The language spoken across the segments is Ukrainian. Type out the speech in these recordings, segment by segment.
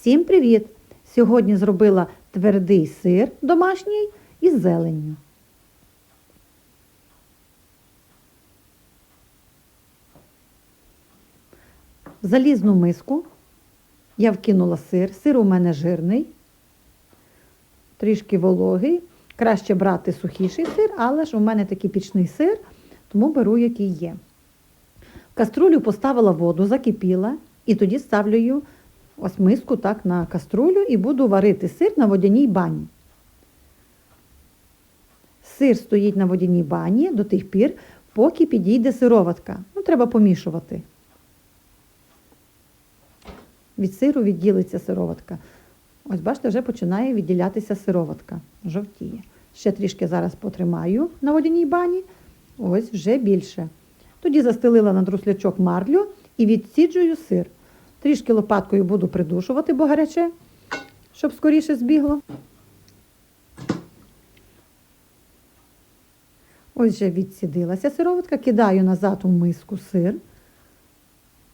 Всім привіт! Сьогодні зробила твердий сир домашній із зеленню. В залізну миску я вкинула сир. Сир у мене жирний, трішки вологий. Краще брати сухіший сир, але ж у мене такий пічний сир, тому беру, який є. В каструлю поставила воду, закипіла, і тоді ставлю ось миску так на каструлю і буду варити сир на водяній бані. Сир стоїть на водяній бані до тих пір, поки підійде сироватка. Ну, треба помішувати. Від сиру відділиться сироватка. Ось бачите, вже починає відділятися сироватка. Жовтіє. Ще трішки зараз потримаю на водяній бані. Ось вже більше. Тоді застелила на друслячок марлю і відсіджую сир. Трішки лопаткою буду придушувати, бо гаряче, щоб скоріше збігло. Ось вже відсідилася сироватка, кидаю назад у миску сир.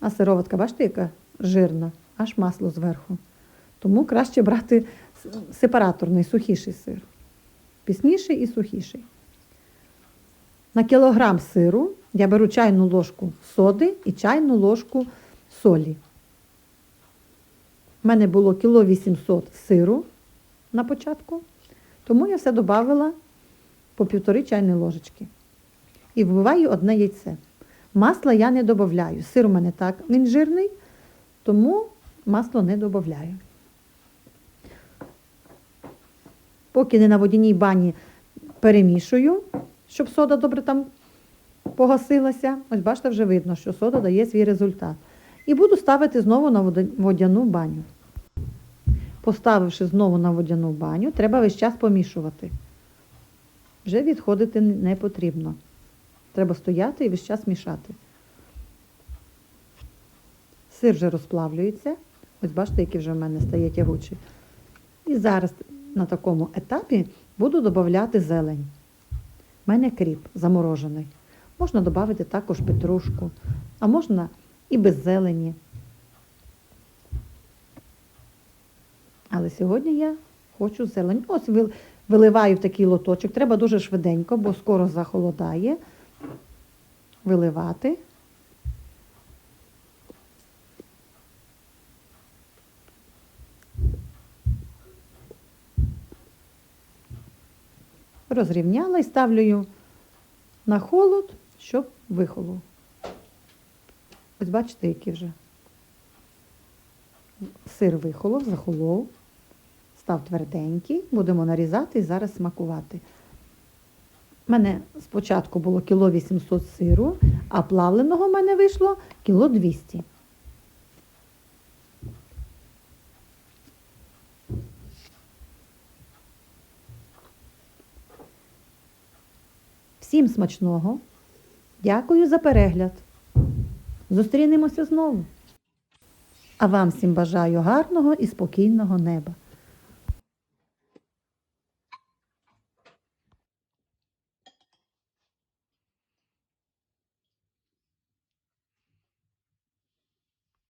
А сироватка, бачите, яка жирна, аж масло зверху. Тому краще брати сепараторний, сухіший сир. Пісніший і сухіший. На кілограм сиру я беру чайну ложку соди і чайну ложку солі. У мене було кіло 800 сиру на початку, тому я все додавала по півтори чайні ложечки. І вбиваю одне яйце. Масла я не додаю. Сир у мене так, він жирний, тому масло не додаю. Поки не на водяній бані перемішую, щоб сода добре там погасилася. Ось бачите, вже видно, що сода дає свій результат. І буду ставити знову на водяну баню. Поставивши знову на водяну баню, треба весь час помішувати. Вже відходити не потрібно. Треба стояти і весь час мішати. Сир вже розплавлюється. Ось бачите, який вже в мене стає тягучий. І зараз на такому етапі буду додати зелень. У мене кріп заморожений. Можна додати також петрушку, а можна і без зелені. Але сьогодні я хочу зелень. Ось виливаю в такий лоточок. Треба дуже швиденько, бо скоро захолодає. Виливати. Розрівняла і ставлю на холод, щоб вихолов. Ось бачите, який вже сир вихолов, захолов, став тверденький, будемо нарізати і зараз смакувати. У мене спочатку було кіло 800 сиру, а плавленого в мене вийшло кіло 200. Всім смачного. Дякую за перегляд. Зустрінемося знову. А вам всім бажаю гарного і спокійного неба.